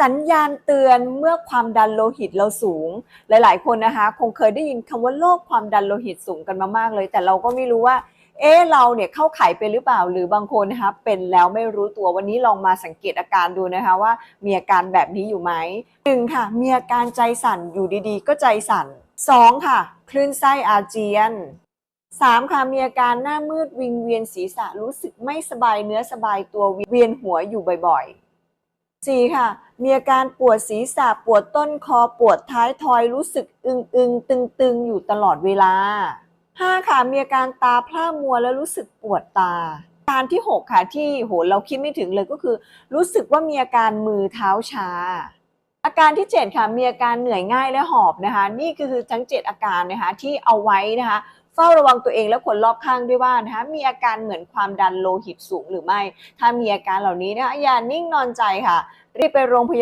สัญญาณเตือนเมื่อความดันโลหิตเราสูง หลาย ๆ คนนะคะ คงเคยได้ยินคำว่าโรคความดันโลหิตสูงกันมามากเลย แต่เราก็ไม่รู้ว่า เอ๊เราเนี่ยเข้าไข่เป็นหรือเปล่าหรือบางคนนะคะเป็นแล้วไม่รู้ตัววันนี้ลองมาสังเกตอาการดูนะคะว่า มีอาการแบบนี้อยู่ไหมหนึ่งค่ะ มีอาการใจสั่นอยู่ดีๆ ก็ใจสั่นสองค่ะคลื่นไส้อาเจียนสามค่ะมีอาการหน้ามืดวิงเวียนศีรษะรู้สึกไม่สบายเนื้อสบายตัวเวียนหัวอยู่บ่อยๆ สี่ค่ะ มีอาการปวดศีรษะปวดต้นคอปวดท้ายทอยรู้สึกอึงอึงตึงตึงอยู่ตลอดเวลาห้าค่ะ มีอาการตาพร่ามัวและรู้สึกปวดตาอาการที่หกค่ะ ที่โหเราคิดไม่ถึงเลยก็คือ รู้สึกว่ามีอาการมือเท้าชา อาการที่ 7 ค่ะ มีอาการเหนื่อยง่ายและหอบนะคะ นี่คือทั้ง 7 อาการนะคะที่เอาไว้นะคะเฝ้าระวังตัวเองและคนรอบข้างด้วยว่านะคะมีอาการเหมือนความดันโลหิตสูงหรือไม่ ถ้ามีอาการเหล่านี้นะคะอย่านิ่งนอนใจค่ะ รีบไปโรงพยาบาล